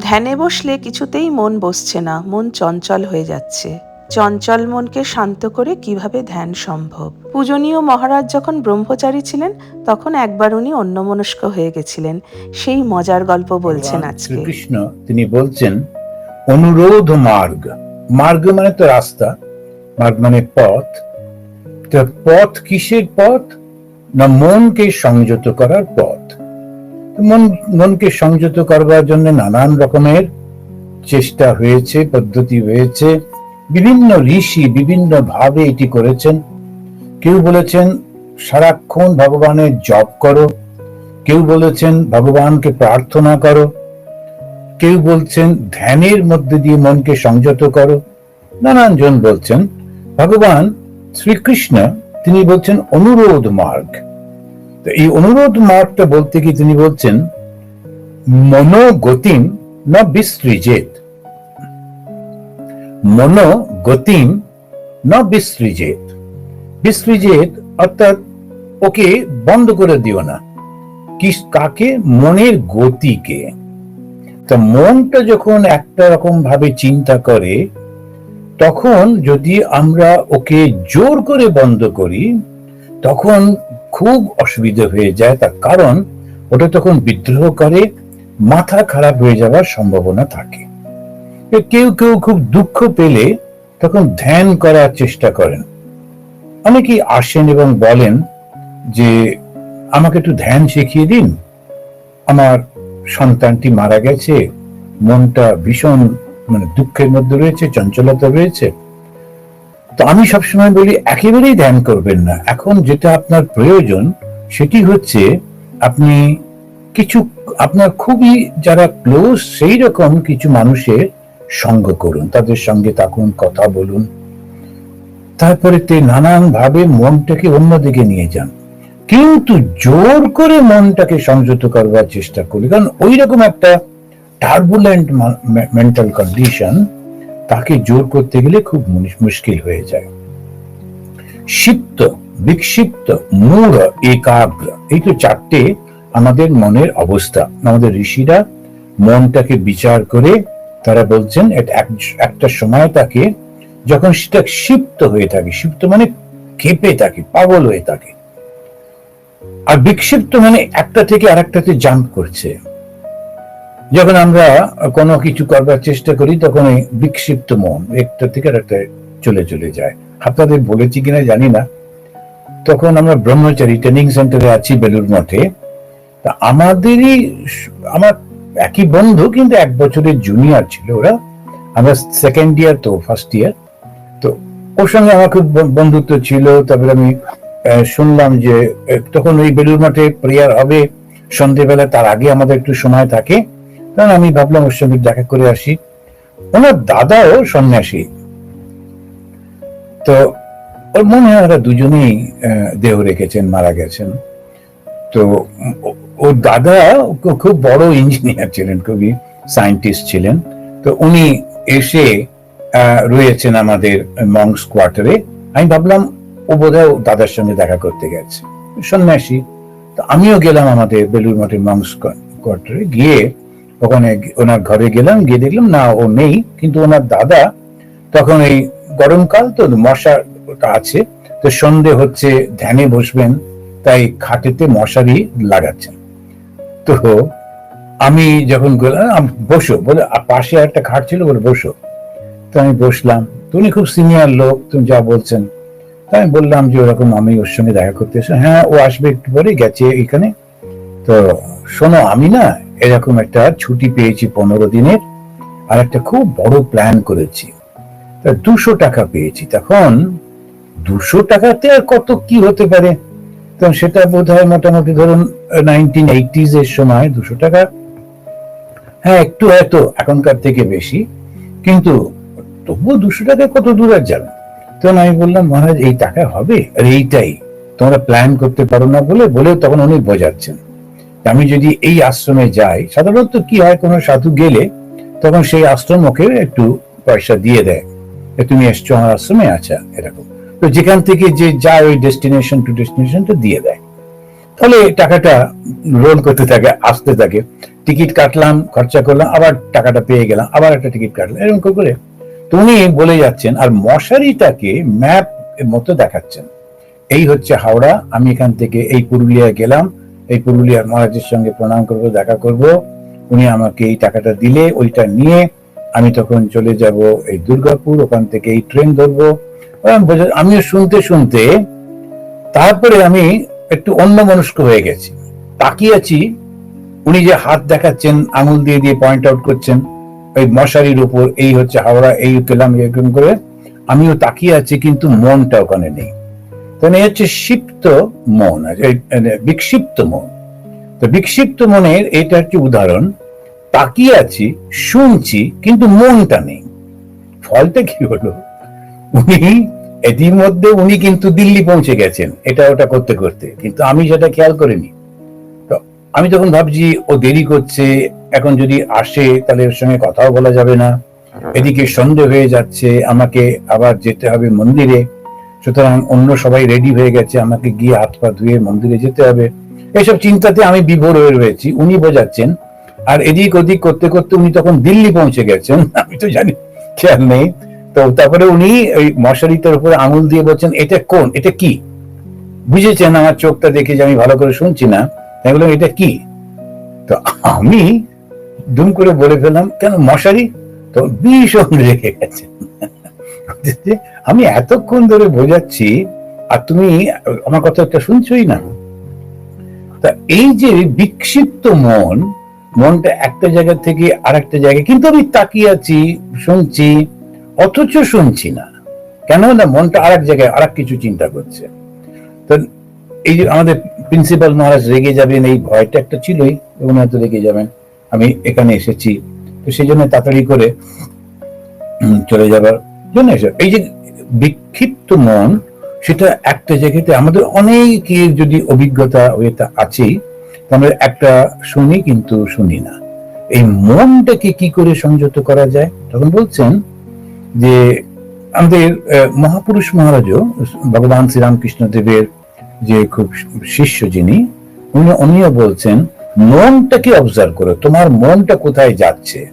ধ্যানে বসলে কিছুতেই মন বসছে না মন চঞ্চল হয়ে যাচ্ছে। চঞ্চল মনকে শান্ত করে কীভাবে ধ্যান সম্ভব? পূজনীয় মহারাজ যখন ব্রহ্মচারী ছিলেন তখন একবার উনি অন্যমনস্ক হয়ে গেছিলেন। সেই মজার গল্প বলছেন আজকে। শ্রীকৃষ্ণ তিনি বলছেন অনুরোধ মার্গ। মার্গ মানে তো রাস্তা মার্গ মানে পথ। তো পথ কিসের পথ? না মনকে সংযত করার পথ। মন, মনকে সংযত করবার জন্য নানান রকমের চেষ্টা হয়েছে, পদ্ধতি হয়েছে। বিভিন্ন ঋষি বিভিন্ন ভাবে এটি করেছেন। কেউ বলেছেন, সারাক্ষণ ভগবানের জপ করো। কেউ বলেছেন, ভগবানকে প্রার্থনা করো। কেউ বলছেন, ধ্যানের মধ্যে দিয়ে মনকে সংযত করো। নানান জন বলছেন, ভগবান শ্রীকৃষ্ণ, তিনি বলছেন, অনুরোধ মার্গ। এই অনুরোধ মার্গটা বলতে কি তিনি বলছেন, মনোগতিম না বিসৃজেত? মনোগতিম না বিসৃজেত? বিসৃজেত অর্থাৎ ওকে বন্ধ করে দিও না। কি, কাকে? মনের গতিকে। তা মনটা যখন একটা রকম ভাবে চিন্তা করে, তখন যদি আমরা ওকে জোর করে বন্ধ করি, তখন খুব অসুবিধা হয়ে যায় তার কারণ ওটা তখন বিদ্রোহ করে মাথা খারাপ হয়ে যাওয়ার সম্ভাবনা থাকে। কেউ কেউ খুব দুঃখ পেলে তখন ধ্যান করার চেষ্টা করেন। অনেকেই আসেন এবং বলেন যে, আমাকে একটু ধ্যান শিখিয়ে দিন। আমার সন্তানটি মারা গেছে, মনটা ভীষণ মানে দুঃখের মধ্যে রয়েছে, চঞ্চলতা রয়েছে তো আমি সবসময় বলি, একেবারেই ধ্যান করবেন না। এখন যেটা আপনার প্রয়োজন, সেটি হচ্ছে আপনি কিছু, আপনার খুবই যারা ক্লোজ সেই রকম কিছু মানুষের সঙ্গ করুন, তাদের সঙ্গে থাকুন, কথা বলুন। তারপরে তে নানান ভাবে মনটাকে অন্যদিকে নিয়ে যান। কিন্তু জোর করে মনটাকে সংযত করবার চেষ্টা করি কারণ ওই রকম একটা টার্বুলেন্ট মেন্টাল কন্ডিশন তাকে জোর করতে গেলে খুব মুশকিল হয়ে যায়। ক্ষিপ্ত বিক্ষিপ্ত, মূঢ়, একাগ্র, এই তো চারটে আমাদের মনের অবস্থা। আমাদের ঋষিরা মনটাকে বিচার করে তারা বলছেন একটা সময় তাকে যখন সেটা ক্ষিপ্ত হয়ে থাকে ক্ষিপ্ত মানে ক্ষেপে থাকে, পাগল হয়ে থাকে। আর বিক্ষিপ্ত মানে একটা থেকে আরেকটাতে জাম্প করছে। যখন আমরা কোনো কিছু করবার চেষ্টা করি তখন এই বিক্ষিপ্ত মন একটা থেকে আরেকটা চলে চলে যায়। আপনাদের বলেছি কিনা জানি না। তখন আমরা ব্রহ্মচারী ট্রেনিং সেন্টারে আছি বেলুর মঠে। তা আমাদেরই আমার একই বন্ধু, কিন্তু এক বছরের জুনিয়র ছিল ওরা। আমরা সেকেন্ড ইয়ার তো ফার্স্ট ইয়ার তো ওর সঙ্গে আমার খুব বন্ধুত্ব ছিল। তারপরে আমি শুনলাম যে তখন ওই বেলুর মাঠে প্রেয়ার হবে। সন্ধেবেলা তার আগে আমাদের একটু সময় থাকে। কারণ আমি ভাবলাম, ওর সঙ্গে দেখা করে আসি। ওনার দাদাও সন্ন্যাসী। তো ওর মনে হয় ওরা দুজনেই দেহ রেখেছেন, মারা গেছেন। তো ওর দাদা খুব বড় ইঞ্জিনিয়ার ছিলেন, খুবই সায়েন্টিস্ট ছিলেন। তো উনি এসে রয়েছেন আমাদের মংস কোয়ার্টারে। আমি ভাবলাম, ও বোধহয় ওর দাদার সঙ্গে দেখা করতে গেছে। সন্ন্যাসী। তো আমিও গেলাম আমাদের বেলুর মঠের মংস কোয়ার্টারে। গিয়ে ওখানে ওনার ঘরে গেলাম, গিয়ে দেখলাম, না, ও নেই। কিন্তু ওনার দাদা তখন এই গরমকাল তো মশা আছে, তো সন্ধে হচ্ছে, ধ্যানে বসবেন, তাই খাটেতে মশারি লাগাচ্ছেন। তো আমি যখন গেলাম বসো, বলে পাশে একটা খাট ছিল, বলে, বসো। তো আমি বসলাম। তো উনি খুব সিনিয়র লোক তুমি যা বলছেন। তাই আমি বললাম যে, ওরকম আমি ওর সঙ্গে দেখা করতে এসে। হ্যাঁ ও আসবে একটু পরে গেছে এখানে। তো শোনো, আমি না এরকম একটা ছুটি পেয়েছি পনেরো দিনের, আর একটা খুব বড় প্ল্যান করেছি। তা দুশো টাকা পেয়েছি, তখন দুশো টাকাতে আর কত কি হতে পারে? তো সেটা বোধ হয় মোটামুটি ধরুন নাইনটিন এইটিজ এর সময় দুশো টাকা। হ্যাঁ একটু হয়তো এখনকার থেকে বেশি, কিন্তু তবুও দুশো টাকা কত দূর আর যাবে? তখন আমি বললাম, মহারাজ, এই টাকা হবে? আর এইটাই। তোমরা প্ল্যান করতে পারো না বলে, বলেও তখন উনি বোঝাচ্ছেন। আমি যদি এই আশ্রমে যাই, সাধারণত কি হয়, কোনো সাধু গেলে তখন সেই আশ্রম ওকে একটু পয়সা দিয়ে দেয় তুমি এসছো আমার আশ্রমে? আচ্ছা এরকম। তো যেখান থেকে যে যায়, ওই ডেস্টিনেশন টু ডেস্টিনেশনটা দিয়ে দেয়। তাহলে টাকাটা রোল করতে থাকে, আসতে থাকে। টিকিট কাটলাম, খরচা করলাম, আবার টাকাটা পেয়ে গেলাম, আবার একটা টিকিট কাটলাম, এরকম করে তো উনি বলে যাচ্ছেন, আর মশারিটাকে ম্যাপ মতো দেখাচ্ছেন। এই হচ্ছে হাওড়া, আমি এখান থেকে এই পুরুলিয়ায় গেলাম এই পুরুলিয়ার মহারাজের সঙ্গে প্রণাম করব, দেখা করব। উনি আমাকে এই টাকাটা দিলে, ওইটা নিয়ে আমি তখন চলে যাব এই দুর্গাপুর, ওখান থেকে এই ট্রেন ধরবো। আমিও শুনতে শুনতে তারপরে আমি একটু অন্য মনস্ক হয়ে গেছি। তাকিয়ে আছি, উনি যে হাত দেখাচ্ছেন, আঙুল দিয়ে দিয়ে পয়েন্ট আউট করছেন ওই মশারির উপর, এই হচ্ছে হাওড়া, এই পেলাম এরকম করে, আমিও তাকিয়ে আছি, কিন্তু মনটা ওখানে নেই। তাহলে হচ্ছে ক্ষিপ্ত মন মানে বিক্ষিপ্ত মন। তো বিক্ষিপ্ত মনের এটা হচ্ছে উদাহরণ। তাকিয়ে আছি শুনছি কিন্তু মনটা নেই। ফলটা কি হলো? উনি এটির মধ্যে উনি কিন্তু দিল্লি পৌঁছে গেছেন এটা ওটা করতে করতে। কিন্তু আমি সেটা খেয়াল করিনি। তো আমি তখন ভাবছি ও দেরি করছে এখন যদি আসে তাহলে ওর সঙ্গে কথাও বলা যাবে না। এদিকে সন্ধে হয়ে যাচ্ছে আমাকে আবার যেতে হবে মন্দিরে। সুতরাং অন্য সবাই রেডি হয়ে গেছে, আমাকে গিয়ে হাত পা ধুয়ে মন্দিরে যেতে হবে। এসব চিন্তাতে আমি বিভোর হয়ে রয়েছি, উনি বোঝাচ্ছেন। আর এদিক ওদিক করতে করতে উনি তখন দিল্লি পৌঁছে গেছেন। আমি তো জানি খেয়াল নেই। তো তারপরে উনি ওই মশারিটার উপরে আঙুল দিয়ে বলছেন, এটা কোন? এটা কি? বুঝেছেন আমার চোখটা দেখে যে আমি ভালো করে শুনছি না। বললাম, এটা কি? তো আমি দুম করে বলে ফেললাম, কেন মশারি? তো ভীষণ রেখে গেছে যে আমি এতক্ষণ ধরে বোঝাচ্ছি, আর তুমি আমার কথা একটা শুনছই না। তা এই যে বিক্ষিপ্ত মন, মনটা একটা জায়গা থেকে আর একটা জায়গায়, কিন্তু আমি তাকিয়ে আছি, শুনছি, অথচ শুনছি না। কেন না মনটা আর এক জায়গায় আর কিছু চিন্তা করছে। তো এই যে আমাদের প্রিন্সিপাল মহারাজ রেগে যাবেন, এই ভয়টা একটা ছিলই হয়তো রেগে যাবেন। আমি এখানে এসেছি, তো সেই জন্য তাড়াতাড়ি করে চলে যাবার এসে এই যে বিক্ষিপ্ত মন, সেটা একটা জায়গাতে আমাদের অনেকের যদি অভিজ্ঞতা তা আছেই আমরা একটা শুনি কিন্তু শুনি না। এই মনটাকে কি করে সংযত করা যায়? তখন বলছেন যে, আমাদের মহাপুরুষ মহারাজও, ভগবান শ্রীরামকৃষ্ণ দেবের যে খুব শিষ্য যিনি, উনি, উনিও বলছেন, মনটাকে অবজার্ভ করো, তোমার মনটা কোথায় যাচ্ছে?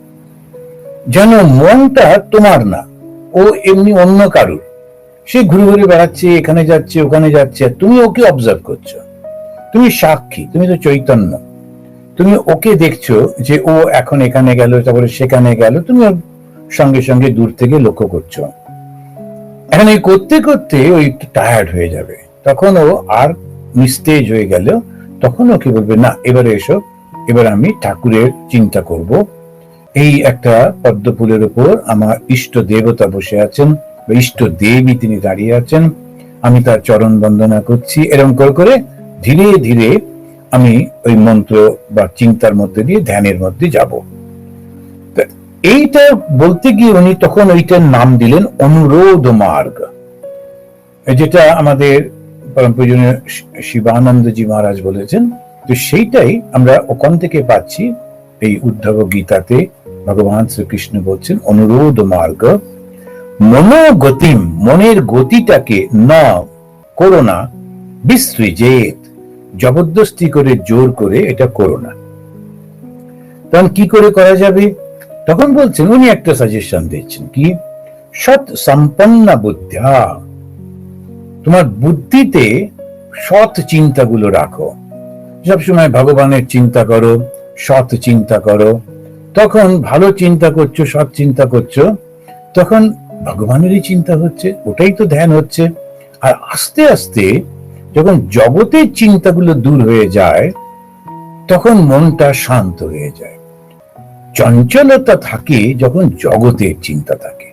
যেন মনটা তোমার না। ও এমনি অন্য কারুর। সে ঘুরে ঘুরে বেড়াচ্ছে, এখানে যাচ্ছে, ওখানে যাচ্ছে। তুমি ওকে অবজার্ভ করছ। তুমি সাক্ষী, তুমি তো চৈতন্য। তুমি ওকে দেখছ যে ও এখন এখানে গেল, তারপরে সেখানে গেল। তুমি সঙ্গে সঙ্গে দূর থেকে লক্ষ্য করছ। এখন এই করতে করতে ওই টায়ার্ড হয়ে যাবে। তখন ও আর নিস্তেজ হয়ে গেল। তখন ওকে বলবে, না, এবারে এসো। এবার আমি ঠাকুরের চিন্তা করব। এই একটা পদ্ম ফুলের উপর আমার ইষ্ট দেবতা বসে আছেন বা ইষ্ট দেবী তিনি দাঁড়িয়ে আছেন। আমি তার চরণ বন্দনা করছি। এরকম করে করে ধীরে ধীরে আমি ওই মন্ত্র বা চিন্তার মধ্যে দিয়ে, ধ্যানের মধ্যে যাব। এইটা বলতে গিয়ে উনি তখন ওইটার নাম দিলেন অনুরোধ মার্গ। যেটা আমাদের পরম পূজনীয় শিবানন্দজি মহারাজ বলেছেন, তো সেইটাই আমরা ওখান থেকে পাচ্ছি এই উদ্ধব গীতাতে। ভগবান শ্রীকৃষ্ণ বলছেন, অনুরোধ মার্গ, মনোগতিম, মনের গতিটাকে না করো না বিসৃজেত জবরদস্তি করে, জোর করে এটা করো না। তখন কি করে করা যাবে? তখন বলছেন, উনি একটা সাজেশন দিচ্ছেন কি সৎ সম্পন্ন বুদ্ধা, তোমার বুদ্ধিতে সৎ চিন্তাগুলো রাখো। সবসময় ভগবানের চিন্তা করো, সৎ চিন্তা করো তখন ভালো চিন্তা করছ, সৎ চিন্তা করছ, তখন ভগবানেরই চিন্তা হচ্ছে, ওটাই তো ধ্যান হচ্ছে। আর আস্তে আস্তে যখন জগতের চিন্তাগুলো দূর হয়ে যায়, তখন মনটা শান্ত হয়ে যায়। চঞ্চলতা থাকে যখন জগতের চিন্তা থাকে।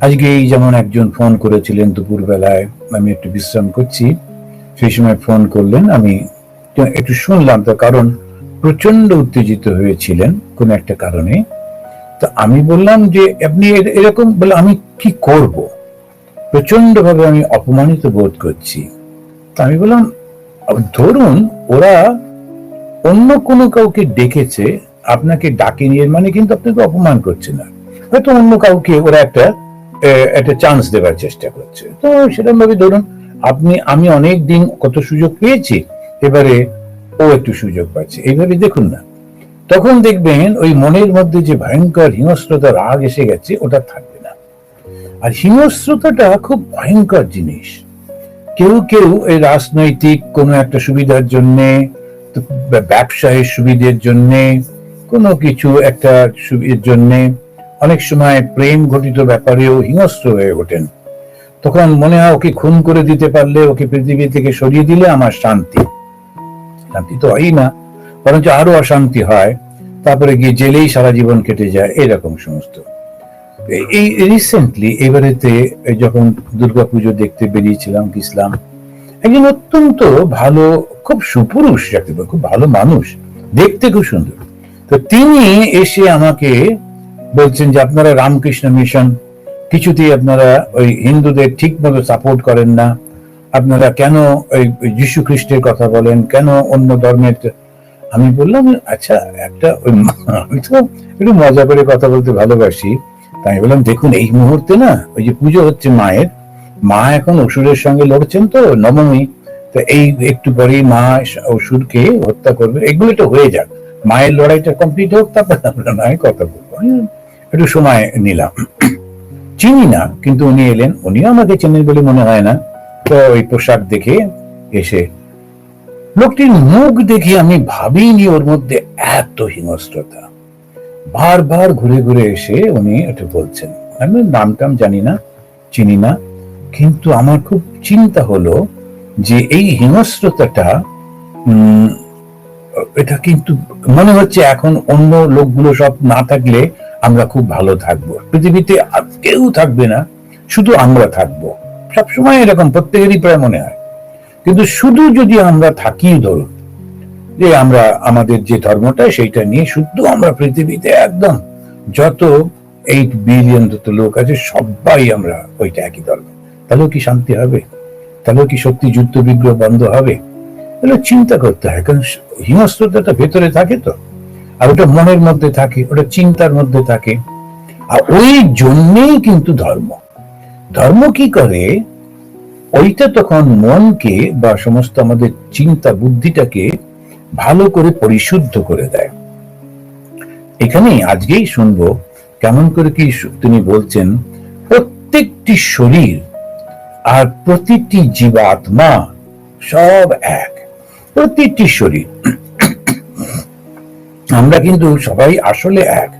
আজকে এই যেমন একজন ফোন করেছিলেন দুপুর বেলায় আমি একটু বিশ্রাম করছি। সেই সময় ফোন করলেন, আমি একটু শুনলাম তো কারণ। প্রচণ্ড উত্তেজিত হয়েছিলেন কোন একটা কারণে। তো আমি বললাম যে, আপনি এরকম বলে আমি কি করব? প্রচণ্ড ভাবে আমি অপমানিত বোধ করছি। তা আমি বললাম ধরুন ওরা অন্য কোনো কাউকে ডেকেছে, আপনাকে ডাকেনি নিয়ে মানে কিন্তু আপনাকে অপমান করছে না। হয়তো অন্য কাউকে ওরা একটা একটা চান্স দেওয়ার চেষ্টা করছে। তো সেরকম ভাবে ধরুন, আপনি, আমি অনেক দিন কত সুযোগ পেয়েছি। এবারে ও একটু সুযোগ পাচ্ছে। এইভাবে দেখুন না। তখন দেখবেন ওই মনের মধ্যে যে ভয়ঙ্কর হিংস্রতা রাগ এসে গেছে, ওটা থাকবে না। আর হিংস্রতাটা খুব ভয়ঙ্কর জিনিস। কেউ কেউ এই রাজনৈতিক কোনো একটা সুবিধার জন্য, ব্যবসায়ের সুবিধের জন্য, কোনো কিছু একটা সুবিধের জন্য অনেক সময় প্রেম ঘটিত ব্যাপারেও হিংস্র হয়ে ওঠেন। তখন মনে হয় ওকে খুন করে দিতে পারলে, ওকে পৃথিবী থেকে সরিয়ে দিলে আমার শান্তি। শান্তি তো হয়ই না, বরঞ্চ আরও অশান্তি হয়, তারপরে গিয়ে জেলেই সারা জীবন কেটে যায়, এরকম সমস্ত। এই- রিসেন্টলি এবারেতে যখন দুর্গাপুজো দেখতে বেরিয়েছিলাম গেছিলাম একজন অত্যন্ত ভালো, খুব সুপুরুষ যাকে খুব ভালো মানুষ, দেখতে খুব সুন্দর। তো তিনি এসে আমাকে বলছেন যে, আপনারা রামকৃষ্ণ মিশন কিছুতেই আপনারা ওই হিন্দুদের ঠিক মতো সাপোর্ট করেন না আপনারা কেন ওই যীশু খ্রিস্টের কথা বলেন? কেন অন্য ধর্মের আমি বললাম আচ্ছা একটা ওই আমি তো একটু মজা করে কথা বলতে ভালোবাসি। তাই বললাম, দেখুন, এই মুহূর্তে না, ওই যে পুজো হচ্ছে মায়ের, মা এখন অসুরের সঙ্গে লড়ছেন তো, নবমী। তো এই একটু পরেই মা অসুরকে হত্যা করবে। এগুলো তো হয়ে যাক। মায়ের লড়াইটা কমপ্লিট হোক, তারপর আমরা নয় কথা বলব। একটু সময় নিলাম। চিনি না, কিন্তু উনি এলেন। উনিও আমাকে চেনেন বলে মনে হয় না। ওই পোশাক দেখে এসে লোকটির মুখ দেখে আমি ভাবিনি ওর মধ্যে এত হিংস্রতা। বারবার ঘুরে ঘুরে এসে উনি এটা বলছেন। আমি নাম টাম জানি না, চিনি না। কিন্তু আমার খুব চিন্তা হলো যে এই হিংস্রতাটা এটা কিন্তু মনে হচ্ছে এখন অন্য লোকগুলো সব না থাকলে আমরা খুব ভালো থাকব। পৃথিবীতে আর কেউ থাকবে না, শুধু আমরা থাকব। সবসময় এরকম, প্রত্যেকেরই প্রায় মনে হয়। কিন্তু শুধু যদি আমরা থাকি ধরুন, যে আমরা, আমাদের যে ধর্মটা, সেইটা নিয়ে শুদ্ধ আমরা পৃথিবীতে একদম যত এইট বিলিয়ন যত লোক আছে, সবাই আমরা ওইটা একই ধর্ম। তাহলেও কি শান্তি হবে? তাহলেও কি সত্যি যুদ্ধ বিগ্রহ বন্ধ হবে? তাহলে চিন্তা করতে হয়, কারণ হিংস্রতাটা ভেতরে থাকে তো। আর ওটা মনের মধ্যে থাকে, ওটা চিন্তার মধ্যে থাকে। আর ওই জন্যেই কিন্তু ধর্ম। ধর্ম কি করে? ওইটা তখন মনকে বা সমস্ত আমাদের চিন্তা বুদ্ধিটাকে ভালো করে পরিশুদ্ধ করে দেয়। এখানে আজকেই শুনব কেমন করে কি তিনি বলছেন, প্রত্যেকটি শরীর আর প্রতিটি জীবাত্মা সব এক। প্রতিটি শরীর। আমরা কিন্তু সবাই আসলে এক।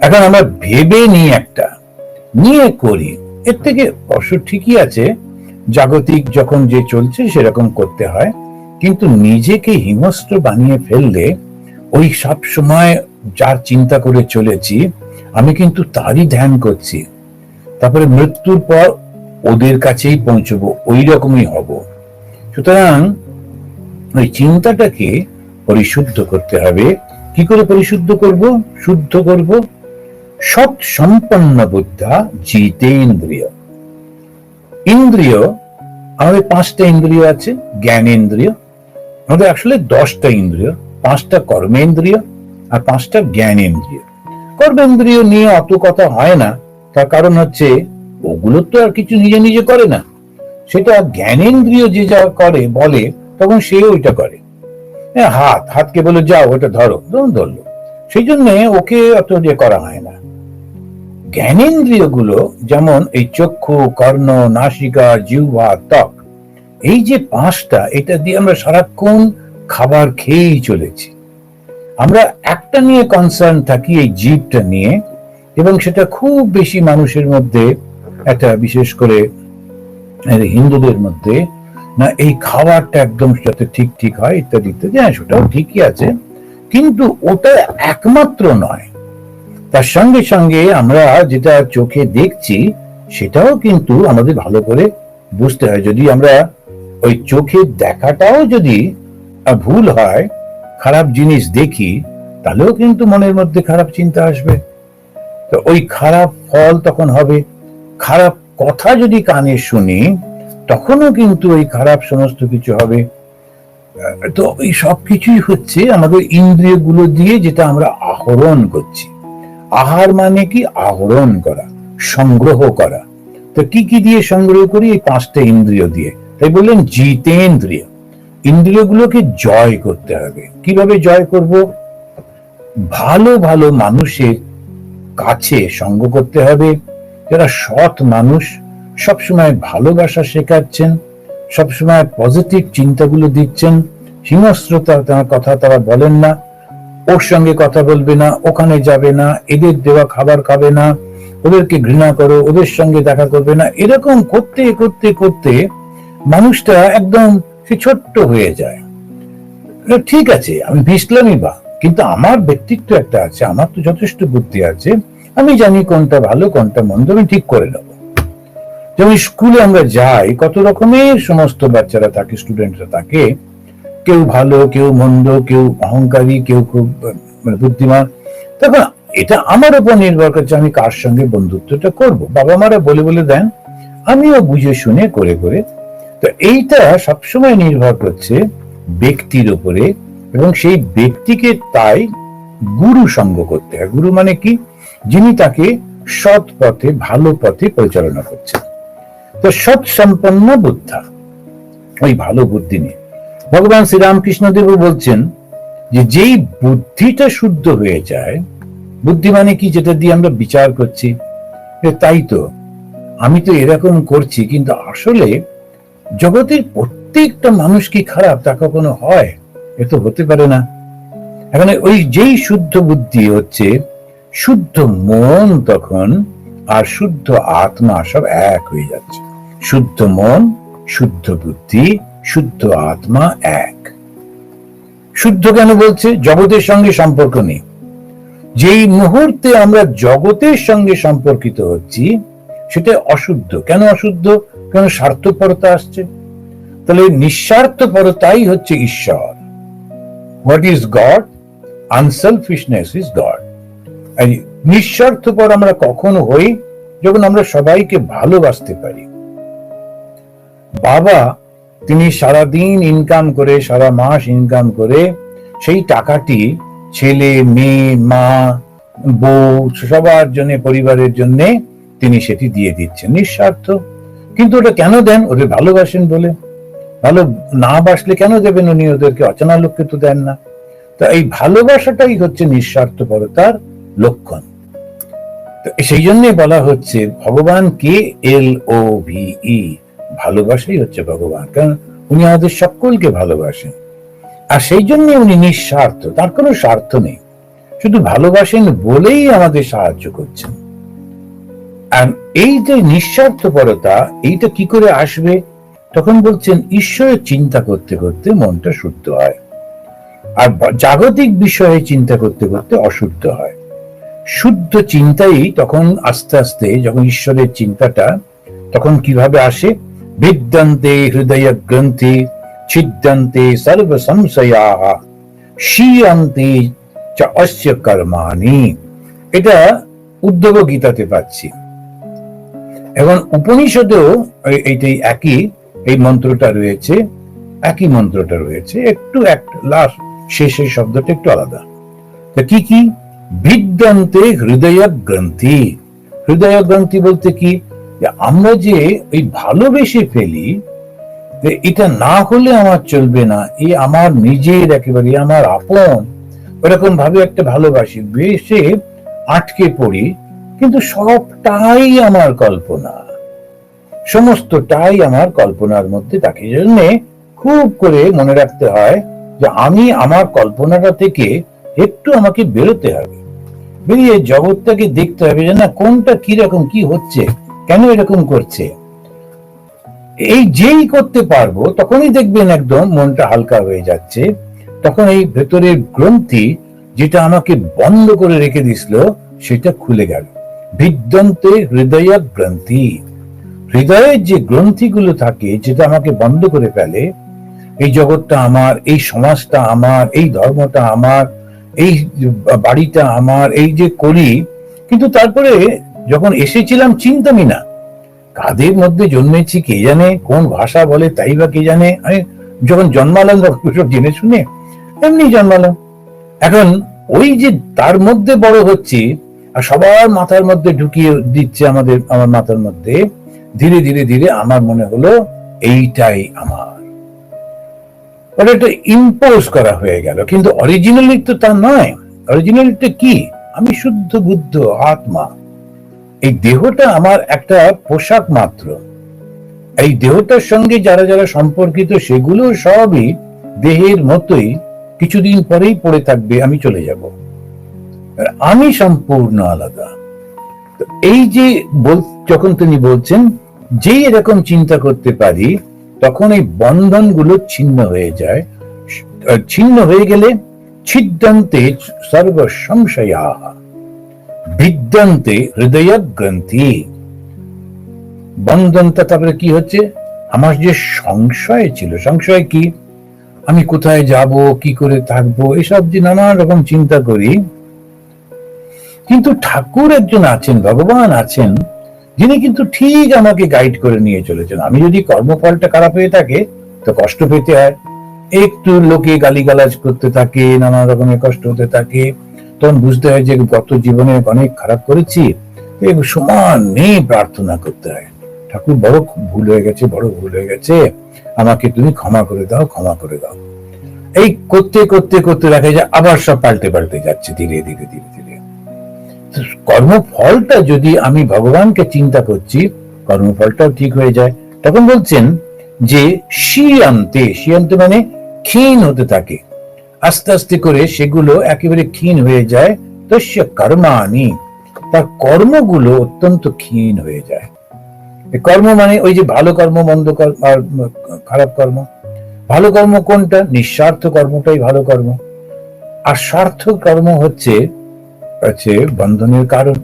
এখন আমরা ভেবে নিই একটা। নিয়ে করি। এর থেকে অবশ্য ঠিকই আছে, জাগতিক যখন যে চলছে সেরকম করতে হয়, কিন্তু নিজেকে হিংস্র বানিয়ে ফেললে, ওই সব সময় যার চিন্তা করে চলেছি, আমি কিন্তু তারই ধ্যান করছি। তারপরে মৃত্যুর পর ওদের কাছেই পৌঁছবো ওই রকমই হব। সুতরাং ওই চিন্তাটাকে পরিশুদ্ধ করতে হবে। কি করে পরিশুদ্ধ করব? শুদ্ধ করব? সৎ সম্পন্ন বুদ্ধা জিতেন্দ্রিয় ইন্দ্রিয়। আমাদের পাঁচটা ইন্দ্রিয় আছে জ্ঞানেন্দ্রিয় আমাদের আসলে দশটা ইন্দ্রিয় পাঁচটা কর্মেন্দ্রিয় আর পাঁচটা জ্ঞানেন্দ্রিয়। কর্মেন্দ্রিয় নিয়ে অত কথা হয় না তার কারণ হচ্ছে ওগুলো তো আর কিছু নিজে নিজে করে না। সেটা জ্ঞানেন্দ্রিয় যে যা করে বলে তখন সে ওইটা করে। হ্যাঁ, হাত হাতকে বলে যাও ওটা ধরো ধরলো। সেই জন্য ওকে অত যে করা হয় না। জ্ঞানেন্দ্রিয়গুলো যেমন এই চক্ষু, কর্ণ, নাসিকা, জিহ্বা, ত্বক, এই যে পাঁচটা, এটা দিয়ে আমরা সারাক্ষণ খাবার খেয়েই চলেছি। আমরা একটা নিয়ে কনসার্ন থাকি এই জীবটা নিয়ে, এবং সেটা খুব বেশি মানুষের মধ্যে, একটা বিশেষ করে হিন্দুদের মধ্যে, না এই খাবারটা একদম যাতে ঠিক ঠিক হয় ইত্যাদি ইত্যাদি হ্যাঁ সেটাও ঠিকই আছে, কিন্তু ওটা একমাত্র নয়। তার সঙ্গে সঙ্গে আমরা যেটা চোখে দেখছি, সেটাও কিন্তু আমাদের ভালো করে বুঝতে হয়। যদি আমরা ওই চোখে দেখাটাও যদি ভুল হয়, খারাপ জিনিস দেখি, তাহলেও কিন্তু মনের মধ্যে খারাপ চিন্তা আসবে। তো ওই খারাপ ফল তখন হবে। খারাপ কথা যদি কানে শুনি, তখনও কিন্তু ওই খারাপ সমস্ত কিছু হবে। তো এই সব কিছুই হচ্ছে আমাদের ইন্দ্রিয়গুলো দিয়ে যেটা আমরা আহরণ করছি। আহার মানে কি? আহরণ করা, সংগ্রহ করা। তো কি কি দিয়ে সংগ্রহ করি? এই পাঁচটা ইন্দ্রিয় দিয়ে। তাই বললেন জিতেন্দ্রিয়। ইন্দ্রিয়গুলোকে জয় করতে হবে। কীভাবে জয় করব? ভালো ভালো মানুষের কাছে সঙ্গ করতে হবে। যারা সৎ মানুষ সবসময় ভালোবাসা শেখাচ্ছেন, সবসময় পজিটিভ চিন্তাগুলো দিচ্ছেন। হিংস্রতা কথা তারা বলেন না। ওর সঙ্গে কথা বলবে না, ওখানে যাবে না, এদের দেওয়া খাবার খাবে না, ওদেরকে ঘৃণা করো, ওদের সঙ্গে দেখা করবে না, এরকম করতে করতে করতে মানুষটা একদম সে ছোট্ট হয়ে যায়। ঠিক আছে, আমি ভিসলামই বা, কিন্তু আমার ব্যক্তিত্ব একটা আছে, আমার তো যথেষ্ট বুদ্ধি আছে, আমি জানি কোনটা ভালো, কোনটা মন্দ, আমি ঠিক করে নেব। যেমন স্কুলে আমরা যাই, কত রকমের সমস্ত বাচ্চারা থাকে স্টুডেন্টরা থাকে কেউ ভালো, কেউ মন্দ, কেউ অহংকারী, কেউ খুব মানে বুদ্ধিমান। তখন এটা আমার উপর নির্ভর করছে আমি কার সঙ্গে বন্ধুত্বটা করব। বাবা মারা বলে বলে দেন, আমিও বুঝে শুনে করে করে। তো এইটা সবসময় নির্ভর করছে ব্যক্তির উপরে এবং সেই ব্যক্তিকে তাই গুরু সঙ্গ করতে হয়। গুরু মানে কি? যিনি তাকে সৎ পথে, ভালো পথে পরিচালনা করছেন। তো সৎ সম্পন্ন বুদ্ধা, ওই ভালো বুদ্ধি নিয়ে। ভগবান শ্রীরামকৃষ্ণ দেব বলছেন যে যেই বুদ্ধিটা শুদ্ধ হয়ে যায়, বুদ্ধি মানে কি যেটা দিয়ে আমরা বিচার করছি? তাই তো, আমি তো এরকম করছি, কিন্তু আসলে জগতের প্রত্যেকটা মানুষ কি খারাপ তা কখনো হয়? এ তো হতে পারে না। এখানে ওই যেই শুদ্ধ বুদ্ধি হচ্ছে, শুদ্ধ মন তখন আর শুদ্ধ আত্মা সব এক হয়ে যাচ্ছে। শুদ্ধ মন, শুদ্ধ বুদ্ধি শুদ্ধ আত্মা এক। শুদ্ধ কেন বলছে? জগতের সঙ্গে সম্পর্ক নেই। যেই মুহূর্তে আমরা জগতের সঙ্গে সম্পর্কিত হচ্ছি, সেটা অশুদ্ধ। কেন অশুদ্ধ? কেন স্বার্থপরতা আসছে? তাহলে নিঃস্বার্থপরতাই হচ্ছে ঈশ্বর। What is God unselfishness is God নিঃস্বার্থপর আমরা কখন হই যখন আমরা সবাইকে ভালোবাসতে পারি। বাবা তিনি সারা দিন ইনকাম করে, সারা মাস ইনকাম করে, সেই টাকাটি ছেলে, মেয়ে, মা, বউ, সবার জন্য, পরিবারের জন্য তিনি সেটি দিয়ে দিচ্ছেন নিঃস্বার্থ। কিন্তু ওটা কেন দেন? ওদের ভালোবাসেন বলে। ভালো না বাসলে কেন দেবেন উনি? ওদেরকে অচেনা লোককে তো দেন না। তো এই ভালোবাসাটাই হচ্ছে নিঃস্বার্থপরতার লক্ষণ। সেই জন্য বলা হচ্ছে, ভগবান কে? এল ও ভি ই। ভালোবাসাই হচ্ছে ভগবান, কারণ উনি আমাদের সকলকে ভালোবাসেন। আর সেই জন্য উনি নিঃস্বার্থ, তার কোনো স্বার্থ নেই। শুধু ভালোবাসেন বলেই আমাদের সাহায্য করছেন। আর এই যে নিঃস্বার্থপরতা, এইটা কি করে আসবে? তখন বলছেন, ঈশ্বরের চিন্তা করতে করতে মনটা শুদ্ধ হয়। আর জাগতিক বিষয়ে চিন্তা করতে করতে অশুদ্ধ হয়। শুদ্ধ চিন্তাই তখন আস্তে আস্তে, যখন ঈশ্বরের চিন্তাটা, তখন কীভাবে আসে? বিদ্যন্তে হৃদয় গ্রন্থি ছিদ্যন্তে সর্ব সংশয়া শিয়ন্তে অস্য কর্মাণি। এটা উদ্ধব গীতাতে পাচ্ছি। উপনিষদেও এইটাই একই, এই মন্ত্রটা রয়েছে, একই মন্ত্রটা রয়েছে, একটু এক, লাস্ট, শেষের শব্দটা একটু আলাদা। তা কি কি? বিদ্যান্তে হৃদয় গ্রন্থি হৃদয় গ্রন্থি বলতে কি? আমরা যে ওই ভালোবেসে ফেলি, যে এটা না হলে আমার চলবে না, এ আমার নিজের একেবারে আমার আপন, ওরকম ভাবে একটা ভালোবাসি, বেশে আটকে পড়ি, কিন্তু সবটাই আমার কল্পনা। সমস্তটাই আমার কল্পনার মধ্যে থাকে জন্য খুব করে মনে রাখতে হয় যে আমি আমার কল্পনাটা থেকে একটু আমাকে বেরোতে হবে। বেরিয়ে জগৎটাকে দেখতে হবে যে না, কোনটা কি রকম কি হচ্ছে। কেন এরকম করছে? এই যেই করতে পারব, তখনই দেখবেন একদম মনটা হালকা হয়ে যাচ্ছে। তখন এই ভেতরের গ্রন্থি যেটা আমাকে বন্ধ করে রেখে দিছিল, সেটা খুলে গেল। বিদ্যন্তে হৃদয় গ্রন্থি। হৃদয়ের যে গ্রন্থিগুলো থাকে, যেটা আমাকে বন্ধ করে ফেলে, এই জগৎটা আমার, এই সমাজটা আমার, এই ধর্মটা আমার, এই বাড়িটা আমার, এই যে করি, কিন্তু তারপরে যখন এসেছিলাম চিন্তামি না কাদের মধ্যে জন্মেছি কে জানে, কোন ভাষা বলে, তাই বা কে জানে আমি যখন জন্মালাম সব জেনে শুনে এমনি জন্মালাম। এখন ওই যে তার মধ্যে বড় হচ্ছে আর সবার মাথার মধ্যে ঢুকিয়ে দিচ্ছে আমাদের, আমার মাথার মধ্যে, ধীরে ধীরে ধীরে আমার মনে হলো এইটাই আমার। একটা ইম্পোজ করা হয়ে গেল, কিন্তু অরিজিনালি তো তা নয়। অরিজিনালিটা কি? আমি শুদ্ধ বুদ্ধ আত্মা। এই দেহটা আমার একটা পোশাক মাত্র। এই দেহটার সঙ্গে যারা যারা সম্পর্কিত সেগুলো সবই দেহের মতোই কিছুদিন পরেই পড়ে থাকবে, আমি চলে যাব। আমি সম্পূর্ণ আলাদা। এই যে যখন তিনি বলছেন, যে এরকম চিন্তা করতে পারি, তখন এই বন্ধনগুলো ছিন্ন হয়ে যায়। ছিন্ন হয়ে গেলে সর্ব সংশয়া বিদ্যান্তে হৃদয় গ্রন্থি। বন্ধনটা তারপরে কি হচ্ছে? আমার যে সংশয় ছিল, সংশয় কি? আমি কোথায় যাব, কি করে থাকব, এসব যে নানান রকম চিন্তা করি। কিন্তু ঠাকুর একজন আছেন, ভগবান আছেন, যিনি কিন্তু ঠিক আমাকে গাইড করে নিয়ে চলেছেন। আমি যদি কর্মফলটা খারাপ হয়ে থাকে, তো কষ্ট পেতে হয়। একটু লোকে গালিগালাজ করতে থাকে, নানা রকমের কষ্ট হতে থাকে। তখন বুঝতে হয় যে গত জীবনে অনেক খারাপ করেছি সমানে প্রার্থনা করতে হয়। ঠাকুর, বড় ভুল হয়ে গেছে, বড় ভুল হয়ে গেছে। আমাকে তুমি ক্ষমা করে দাও, ক্ষমা করে দাও। এই করতে করতে করতে দেখা যায় আবার সব পাল্টে পাল্টে যাচ্ছে ধীরে ধীরে ধীরে ধীরে। কর্মফলটা যদি আমি ভগবানকে চিন্তা করছি, কর্মফলটাও ঠিক হয়ে যায়। তখন বলছেন যে শিয়ান্তে শিয়ান্তে মানে ক্ষীণ হতে থাকে। আস্তে আস্তে করে সেগুলো একেবারে ক্ষীণ হয়ে যায়। তস্য কর্মানি তার কর্মগুলো অত্যন্ত ক্ষীণ হয়ে যায়। কর্ম মানে ওই যে ভালো কর্ম, মন্দ কর্ম আর খারাপ কর্ম। ভালো কর্ম কোনটা? নিঃস্বার্থ কর্মটাই ভালো কর্ম। আর স্বার্থ কর্ম হচ্ছে হচ্ছে বন্ধনের কারণ।